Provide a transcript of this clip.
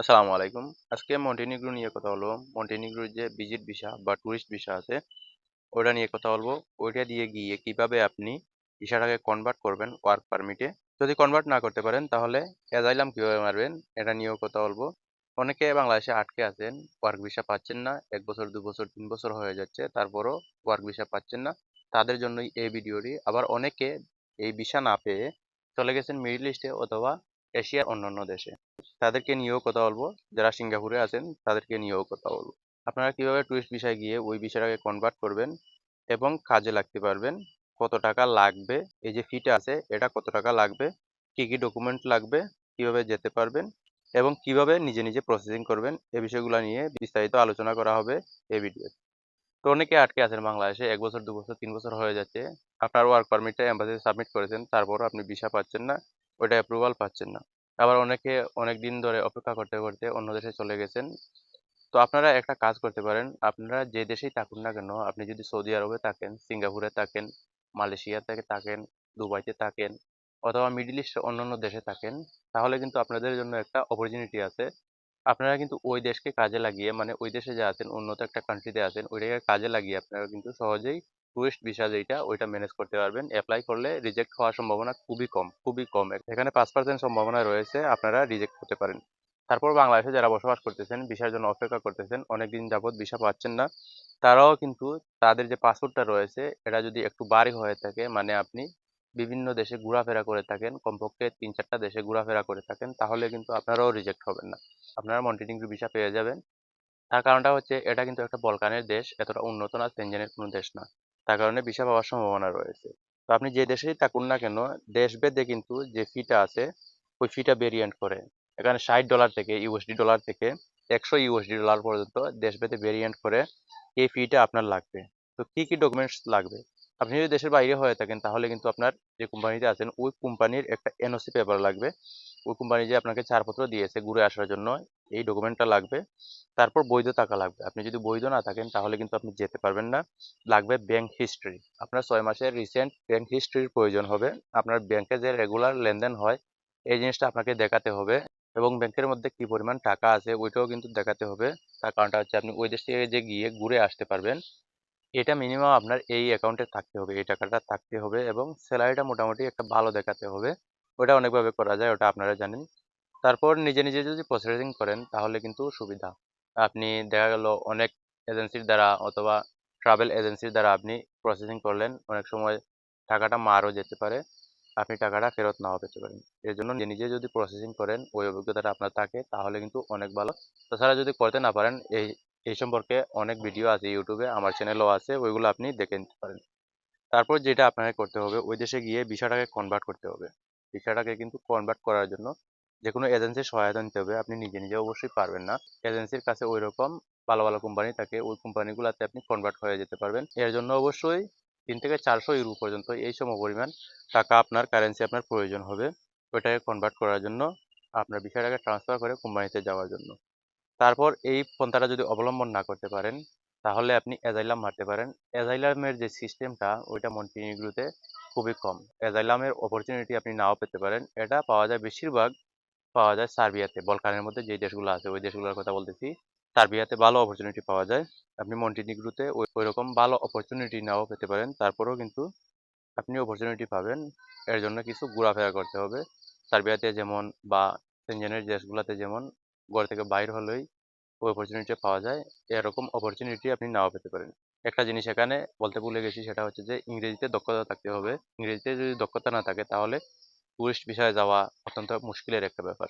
আসসালামু আলাইকুম। আজকে মন্টিনিগ্রো নিয়ে কথা হলো মন্টিনিগ্রোর যে ভিজিট ভিসা বা ট্যুরিস্ট ভিসা আছে ওটা নিয়ে কথা বলব। ওইটা দিয়ে গিয়ে কীভাবে আপনি ভিসাটাকে কনভার্ট করবেন ওয়ার্ক পারমিটে যদি কনভার্ট না করতে পারেন, তাহলে অ্যাজাইলাম কীভাবে মারবেন, এটা নিয়েও কথা বলব। অনেকে বাংলাদেশে আটকে আছেন ওয়ার্ক ভিসা পাচ্ছেন না, এক বছর, দু বছর, তিন বছর হয়ে যাচ্ছে, তারপরও ওয়ার্ক ভিসা পাচ্ছেন না। তাদের জন্যই এই ভিডিওটি আবার অনেকে এই ভিসা না পেয়ে চলে গেছেন মিডল ইস্টে অথবা এশিয়ার অন্যান্য দেশে। তাদেরকে নিয়েও কথা বলব। যারা সিঙ্গাপুরে আছেন, তাদেরকে নিয়েও কথা বলব। আপনারা কীভাবে টুরিস্ট ভিসায় গিয়ে ওই ভিসাটাকে কনভার্ট করবেন এবং কাজে লাগতে পারবেন? কত টাকা লাগবে? এই যে ফিটা আছে, এটা কত টাকা লাগবে? কি কি ডকুমেন্ট লাগবে? কীভাবে যেতে পারবেন? এবং কীভাবে নিজে নিজে প্রসেসিং করবেন? এই বিষয়গুলো নিয়ে বিস্তারিত আলোচনা করা হবে এই ভিডিও তো অনেকে আটকে আছেন বাংলাদেশে। এক বছর, দু বছর, তিন বছর হয়ে যাচ্ছে। আপনার ওয়ার্ক পারমিটটা এম্বাসিতে সাবমিট করেছেন। তারপরও আপনি ভিসা পাচ্ছেন না। ওইটা অ্যাপ্রুভাল পাচ্ছেন না। আবার অনেকে অনেক দিন ধরে অপেক্ষা করতে করতে অন্য দেশে চলে গেছেন। তো আপনারা একটা কাজ করতে পারেন। আপনারা যে দেশেই থাকুন না কেন, আপনি যদি সৌদি আরবে থাকেন, সিঙ্গাপুরে থাকেন মালয়েশিয়া থেকে থাকেন, দুবাইতে থাকেন, অথবা মিডল ইস্টের অন্যান্য দেশে থাকেন, তাহলে কিন্তু আপনাদের জন্য একটা অপরচুনিটি আছে। আপনারা কিন্তু ওই দেশকে কাজে লাগিয়ে মানে ওই দেশে যে আছেন, উন্নত একটা কান্ট্রিতে আছেন, ওইটাকে কাজে লাগিয়ে আপনারা কিন্তু সহজেই টুরিস্ট ভিসা যেটা ওইটা ম্যানেজ করতে পারবেন। অ্যাপ্লাই করলে রিজেক্ট হওয়ার সম্ভাবনা খুবই কম খুবই কম। এখানে পাঁচ পার্সেন্ট সম্ভাবনা রয়েছে, আপনারা রিজেক্ট হতে পারেন। তারপর বাংলাদেশে যারা বসবাস করতেছেন ভিসার জন্য অপেক্ষা করতেছেন, অনেকদিন যাবত ভিসা পাচ্ছেন না, তারাও কিন্তু তাদের যে পাসপোর্টটা রয়েছে, এটা যদি একটু বাড়ি হয়ে থাকে মানে আপনি বিভিন্ন দেশে ঘোরাফেরা করে থাকেন, কমপক্ষে তিন চারটা দেশে ঘোরাফেরা করে থাকেন, তাহলে কিন্তু আপনারাও রিজেক্ট হবেন না। আপনারা মন্টিনিগ্রি ভিসা পেয়ে যাবেন। তার কারণটা হচ্ছে, এটা কিন্তু একটা বলকানের দেশ, এতটা উন্নত না সেনজেনের কোনো দেশ না। তার কারণে ভিসা পাওয়ার সম্ভাবনা রয়েছে। তো আপনি যে দেশেই থাকুন না কেন, দেশভেদে কিন্তু যে ফিটা আছে, ওই ফিটা ভেরিয়েন্ট করে। এখানে ষাট ডলার থেকে ইউএসডি ডলার থেকে একশো ইউএসডি ডলার পর্যন্ত দেশভেদে ভেরিয়েন্ট করে এই ফিটা আপনার লাগবে। তো কি কি ডকুমেন্টস লাগবে? আপনি যদি দেশের বাইরে হয়ে থাকেন, তাহলে কিন্তু আপনার যে কোম্পানিতে আছেন, ওই কোম্পানির একটা এনওসি পেপার লাগবে। ওই কোম্পানি যে আপনাকে ছাড়পত্র দিয়েছে ঘুরে আসার জন্য এই ডকুমেন্টটা লাগবে। তারপর বৈধ টাকা লাগবে। আপনি যদি বৈধ না থাকেন, তাহলে কিন্তু আপনি যেতে পারবেন না। লাগবে ব্যাংক হিস্ট্রি আপনার ছয় মাসের রিসেন্ট ব্যাংক হিস্ট্রির প্রয়োজন হবে। আপনার ব্যাংকে যে রেগুলার লেনদেন হয়, এই জিনিসটা আপনাকে দেখাতে হবে। এবং ব্যাংকের মধ্যে কি পরিমাণ টাকা আছে, ওইটাও কিন্তু দেখাতে হবে। তার কারণটা হচ্ছে, আপনি ওই দেশ থেকে যে গিয়ে ঘুরে আসতে পারবেন, এটা মিনিমাম আপনার এই অ্যাকাউন্টে থাকতে হবে। এই টাকাটা থাকতে হবে এবং স্যালারিটা মোটামুটি একটা ভালো দেখাতে হবে। ওটা অনেকভাবে করা যায়, ওটা আপনারা জানেন। তারপর নিজে নিজে যদি প্রসেসিং করেন, তাহলে কিন্তু সুবিধা। আপনি দেখা গেল অনেক এজেন্সির দ্বারা অথবা ট্রাভেল এজেন্সির দ্বারা আপনি প্রসেসিং করলেন, অনেক সময় টাকাটা মারও যেতে পারে, আপনি টাকাটা ফেরত নাও পেতে পারেন। এর জন্য নিজে নিজে যদি প্রসেসিং করেন, ওই অভিজ্ঞতাটা আপনার থাকে, তাহলে কিন্তু অনেক ভালো। তাছাড়া যদি করতে না পারেন, এই এই সম্পর্কে অনেক ভিডিও আছে ইউটিউবে আমার চ্যানেলও আছে, ওইগুলো আপনি দেখে নিতে পারেন। তারপর যেটা আপনাকে করতে হবে, ওই দেশে গিয়ে ভিসাটাকে কনভার্ট করতে হবে। ভিসাটাকে কিন্তু কনভার্ট করার জন্য যে কোনো এজেন্সির সহায়তা নিতে হবে। আপনি নিজে নিজে অবশ্যই পারবেন না। এজেন্সির কাছে ওই রকম ভালো ভালো কোম্পানি থাকে, ওই কোম্পানিগুলোতে আপনি কনভার্ট হয়ে যেতে পারবেন। এর জন্য অবশ্যই তিন থেকে চারশো ইউরো পর্যন্ত এই সম পরিমাণ টাকা আপনার কারেন্সি আপনার প্রয়োজন হবে। ওইটাকে কনভার্ট করার জন্য আপনার বিষয়টাকে ট্রান্সফার করে কোম্পানিতে যাওয়ার জন্য। তারপর এই পন্থাটা যদি অবলম্বন না করতে পারেন, তাহলে আপনি অ্যাজাইলাম মারতে পারেন। অ্যাজাইলামের যে সিস্টেমটা ওইটা মন্টিনিগ্রোতে খুবই কম। অ্যাজাইলামের অপরচুনিটি আপনি নাও পেতে পারেন। এটা পাওয়া যায় বেশিরভাগ পাওয়া যায় সার্বিয়াতে। বলকানের মধ্যে যে দেশগুলো আছে, ওই দেশগুলোর কথা বলতেছি, সার্বিয়াতে ভালো অপরচুনিটি পাওয়া যায়। আপনি মন্টিনিগ্রোতে ওই রকম ভালো অপরচুনিটি নাও পেতে পারেন। তারপরেও কিন্তু আপনি অপরচুনিটি পাবেন। এর জন্য কিছু ঘোরাফেরা করতে হবে। সার্বিয়াতে যেমন বা সেনজেনের দেশগুলোতে যেমন ঘর থেকে বাইর হলেই ওই অপরচুনিটি পাওয়া যায়, এরকম অপরচুনিটি আপনি নাও পেতে পারেন। একটা জিনিস এখানে বলতে ভুলে গেছি, সেটা হচ্ছে যে ইংরেজিতে দক্ষতা থাকতে হবে। ইংরেজিতে যদি দক্ষতা না থাকে, তাহলে টুরিস্ট বিষয়ে যাওয়া অত্যন্ত মুশকিলের একটা ব্যাপার।